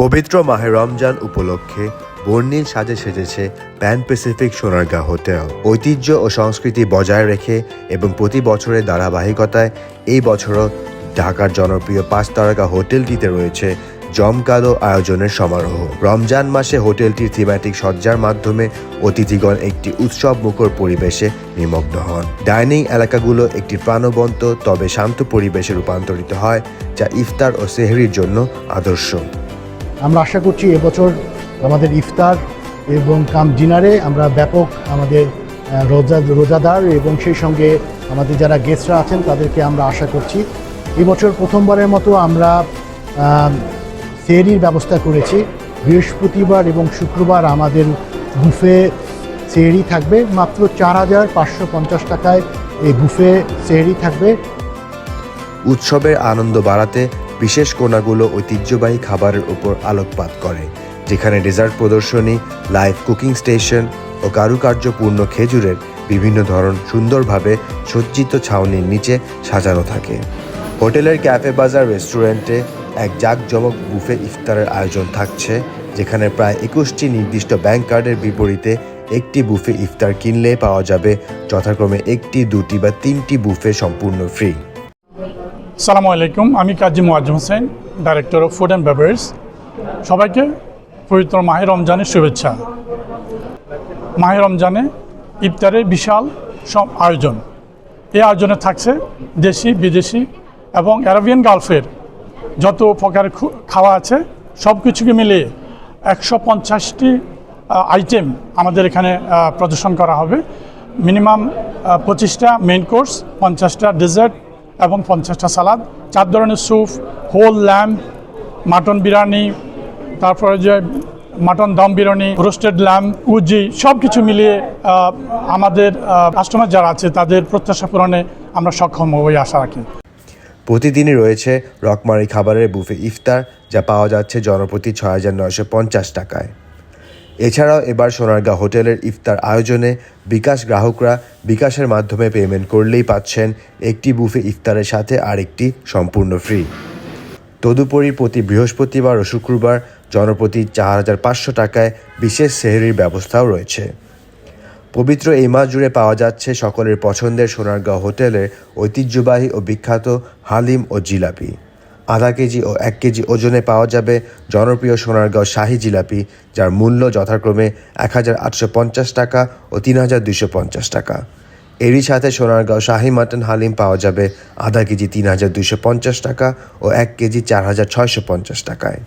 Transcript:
পবিত্র মাহে রমজান উপলক্ষে বর্ণিল সাজে সেজেছে প্যান প্যাসিফিক সোনারগাঁ হোটেল। ঐতিহ্য ও সংস্কৃতি বজায় রেখে এবং প্রতি বছরের ধারাবাহিকতায় এই বছরও ঢাকার জনপ্রিয় পাঁচ তারকা হোটেলটিতে রয়েছে জমকালো আয়োজনের সমারোহ। রমজান মাসে হোটেলটির থিমেটিক সজ্জার মাধ্যমে অতিথিগণ একটি উৎসব মুখর পরিবেশে নিমগ্ন হন। ডাইনিং এলাকাগুলো একটি প্রাণবন্ত তবে শান্ত পরিবেশে রূপান্তরিত হয়, যা ইফতার ও সেহরির জন্য আদর্শ। আমরা আশা করছি এবছর আমাদের ইফতার এবং কাম ডিনারে আমরা ব্যাপক আমাদের রোজা, রোজাদার এবং সেই সঙ্গে আমাদের যারা গেস্টরা আছেন তাদেরকে আমরা আশা করছি। এবছর প্রথমবারের মতো আমরা সেহরির ব্যবস্থা করেছি। বৃহস্পতিবার এবং শুক্রবার আমাদের বুফে সেহরি থাকবে। মাত্র চার হাজার পাঁচশো পঞ্চাশ টাকায় এই বুফে সেহরি থাকবে। উৎসবের আনন্দ বাড়াতে বিশেষ কোণাগুলো ঐতিহ্যবাহী খাবারের উপর আলোকপাত করে, যেখানে ডেজার্ট প্রদর্শনী, লাইভ কুকিং স্টেশন ও কারুকার্যপূর্ণ খেজুরের বিভিন্ন ধরন সুন্দরভাবে সজ্জিত ছাউনির নিচে সাজানো থাকে। হোটেলের ক্যাফে বাজার রেস্টুরেন্টে এক জাঁকজমক বুফে ইফতারের আয়োজন থাকছে, যেখানে প্রায় একুশটি নির্দিষ্ট ব্যাংক কার্ডের বিপরীতে একটি বুফে ইফতার কিনলে পাওয়া যাবে, যথাক্রমে একটি, দুটি বা তিনটি বুফে সম্পূর্ণ ফ্রি। সালামু আলাইকুম, আমি Kazi Moazzem Hossain director of food and beverage সবাইকে পবিত্র মাহে রমজানের শুভেচ্ছা। মাহে রমজানে ইফতারের বিশাল সব আয়োজন। এই আয়োজনে থাকছে দেশি, বিদেশি এবং অ্যারাবিয়ান গালফের যত প্রকারের খু- খাওয়া আছে সব কিছুকে মিলিয়ে একশো পঞ্চাশটি আইটেম আমাদের এখানে প্রদর্শন করা হবে। মিনিমাম পঁচিশটা মেন কোর্স পঞ্চাশটা ডেজার্ট এবং পঞ্চাশটা সালাদ। চার ধরনের soup, whole lamb mutton biryani, তারপরে যে mutton dum biryani, roasted lamp উজি সব কিছু মিলিয়ে আমাদের কাস্টমার যারা আছে, তাদের প্রত্যাশা পূরণে আমরা সক্ষম হব আশা রাখি। প্রতিদিনই রয়েছে রকমারি খাবারের বুফে ইফতার, যা পাওয়া যাচ্ছে জনপ্রতি ছয় হাজার নয়শো পঞ্চাশ টাকায়। এছাড়াও এবার সোনারগাঁ হোটেলের ইফতার আয়োজনে বিকাশ গ্রাহকরা বিকাশের মাধ্যমে পেমেন্ট করলেই পাচ্ছেন একটি বুফে ইফতারের সাথে আরেকটি সম্পূর্ণ ফ্রি তদুপরি প্রতি বৃহস্পতিবার ও শুক্রবার জনপ্রতি চার হাজার পাঁচশো টাকায় বিশেষ সেহরির ব্যবস্থাও রয়েছে। পবিত্র এই মাস জুড়ে পাওয়া যাচ্ছে সকলের পছন্দের সোনারগাঁও হোটেলের ঐতিহ্যবাহী ও বিখ্যাত হালিম ও জিলাপি। আধা কেজি ও এক কেজি ওজনে পাওয়া যাবে জনপ্রিয় সোনারগাঁও শাহী জিলাপি, যার মূল্য যথাক্রমে এক হাজার আটশো পঞ্চাশ টাকা ও তিন হাজার দুশো পঞ্চাশ টাকা। এরই সাথে সোনারগাঁও শাহি মাটন হালিম পাওয়া যাবে আধা কেজি তিন হাজার দুশো পঞ্চাশ টাকা ও এক কেজি চার হাজার ছয়শো পঞ্চাশ টাকায়।